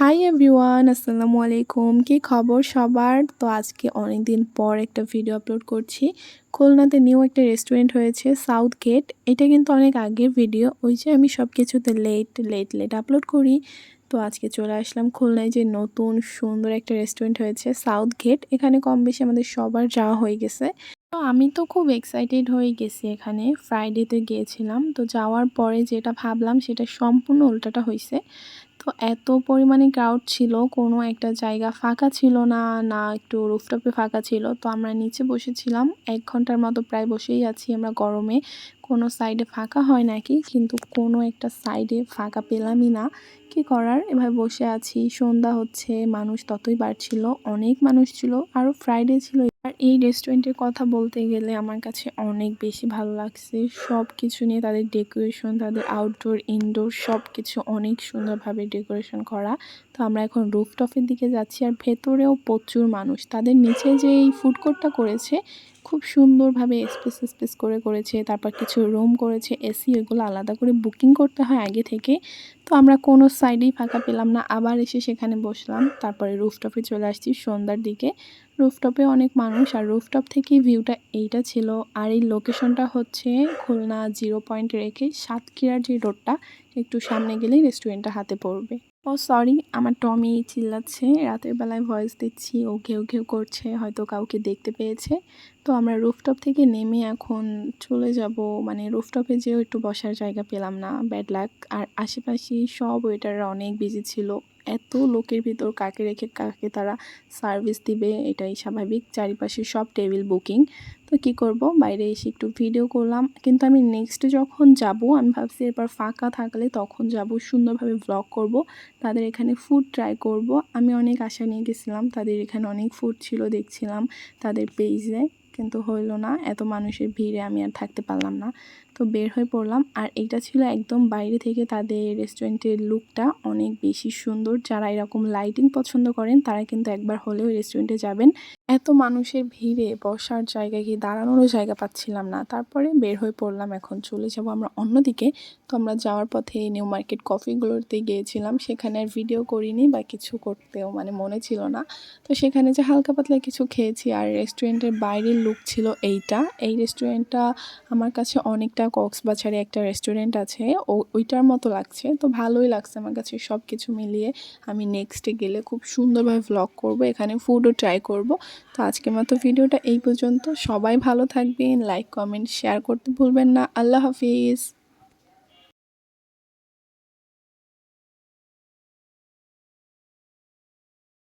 Hi everyone আসসালামু আলাইকুম কি খবর সবার? তো আজকে অনেক দিন পর একটা ভিডিও আপলোড করছি। খুলনাতে নিউ একটা রেস্টুরেন্ট হয়েছে সাউথ গেট এটা কিন্তু অনেক আগের ভিডিও ওই যে আমি সব কিছুতে লেট লেট লেট আপলোড করি। তো আজকে চলে আসলাম খুলনায় যে নতুন, সুন্দর একটা রেস্টুরেন্ট হয়েছে সাউথ গেট এখানে কম বেশি আমাদের সবার যাওয়া হয়ে গেছে। তো আমি তো খুব এক্সাইটেড হয়ে গেছি এখানে। ফ্রাইডেতে গিয়েছিলাম। তো যাওয়ার পরে যেটা ভাবলাম সেটা সম্পূর্ণ উল্টাটা হয়েছে তো এত পরিমাণে ক্রাউড ছিল, কোনো একটা জায়গা ফাঁকা ছিল না না একটু রুফটপে ফাঁকা ছিল। তো আমরা নিচে বসেছিলাম। এক ঘণ্টার মতো প্রায় বসেই আছি আমরা গরমে। কোনো সাইডে ফাঁকা হয় নাকি? কিন্তু কোনো একটা সাইডে ফাঁকা পেলামই না। কি করার? এভাবে বসে আছি। সন্ধ্যা হচ্ছে, মানুষ ততই বাড়ছিল, অনেক মানুষ ছিল। আরও ফ্রাইডে ছিল আর এই রেস্টুরেন্টের কথা বলতে গেলে আমার কাছে অনেক বেশি ভালো লাগছে। সব কিছু নিয়ে তাদের ডেকোরেশন তাদের আউটডোর ইনডোর সব কিছু অনেক সুন্দরভাবে ডেকোরেশন করা। তো আমরা এখন রুফটপের দিকে যাচ্ছি আর ভেতরেও প্রচুর মানুষ। তাদের নিচে যে এই ফুড কোর্টটা করেছে খুব সুন্দরভাবে স্পেস স্পেস করে করেছে, তারপর কিছু রুম করেছে এসি এগুলো আলাদা করে বুকিং করতে হয় আগে থেকে। তো আমরা কোনো সাইডেই ফাঁকা পেলাম না। আবার এসে সেখানে বসলাম। তারপরে রুফটপে চলে আসছি সন্ধ্যার দিকে। রুফটপে অনেক মানুষ আর রুফটপ থেকেই ভিউটা এইটা ছিল। আর এই লোকেশনটা হচ্ছে খুলনা জিরো পয়েন্ট রেখে সাতক্ষীরার যে রোডটা একটু সামনে গেলেই রেস্টুরেন্টটা হাতে পড়বে। ও সরি আমার টমি চিল্লাচ্ছে। রাতের বেলায় ভয়েস দিচ্ছি, ও ঘেউ ঘেউ করছে, হয়তো কাউকে দেখতে পেয়েছে। তো আমরা রুফটপ থেকে নেমে এখন চলে যাব। মানে রুফটপে যেও একটু বসার জায়গা পেলাম না ব্যাড লাক আর আশেপাশে সব ওয়েটাররা অনেক বিজি ছিল। এত লোকের ভিতর কাকে রেখে কাকে তারা সার্ভিস দিবে, এটাই স্বাভাবিক। চারিপাশে সব টেবিল বুকিং তো কি করব? বাইরে এসে একটু ভিডিও করলাম। কিন্তু আমি নেক্সট যখন যাব, আমি ভাবছি এরপর ফাঁকা থাকলে তখন যাব, সুন্দরভাবে ব্লগ করব। তাদের এখানে ফুড ট্রাই করব। আমি অনেক আশা নিয়ে গেছিলাম। তাদের এখানে অনেক ফুড ছিল, দেখছিলাম তাদের পেজে কিন্তু হইল না। এত মানুষের ভিড়ে আমি আর থাকতে পারলাম না। তো বের হয়ে পড়লাম। আর এটা ছিল একদম বাইরে থেকে তাদের রেস্টুরেন্টের লুকটা অনেক বেশি সুন্দর। যারা এরকম লাইটিং পছন্দ করেন, তারা কিন্তু একবার হলেও রেস্টুরেন্টে যাবেন। এত মানুষের ভিড়ে বসার জায়গায় কি দাঁড়ানোরও জায়গা পাচ্ছিলাম না। তারপরে বের হয়ে পড়লাম এখন, চলে যাব আমরা অন্যদিকে। তো আমরা যাওয়ার পথে নিউ মার্কেট কফিগুলোতে গিয়েছিলাম। সেখানে আর ভিডিও করিনি বা কিছু করতেও মানে মনে ছিল না। তো সেখানে যে হালকা পাতলা কিছু খেয়েছি আর রেস্টুরেন্টের বাইরের লুক ছিল এইটা। এই রেস্টুরেন্টটা আমার কাছে অনেকটা কক্সবাজারে একটা রেস্টুরেন্ট আছে, ও, ওইটার মতো লাগছে। তো ভালোই লাগছে আমার কাছে সব কিছু মিলিয়ে। আমি নেক্সটে গেলে খুব সুন্দরভাবে ব্লগ করব, এখানে ফুডও ট্রাই করব। তো আজকের মতো ভিডিওটা এই পর্যন্ত। সবাই ভালো থাকবেন লাইক কমেন্ট শেয়ার করতে ভুলবেন না। আল্লাহ হাফিজ।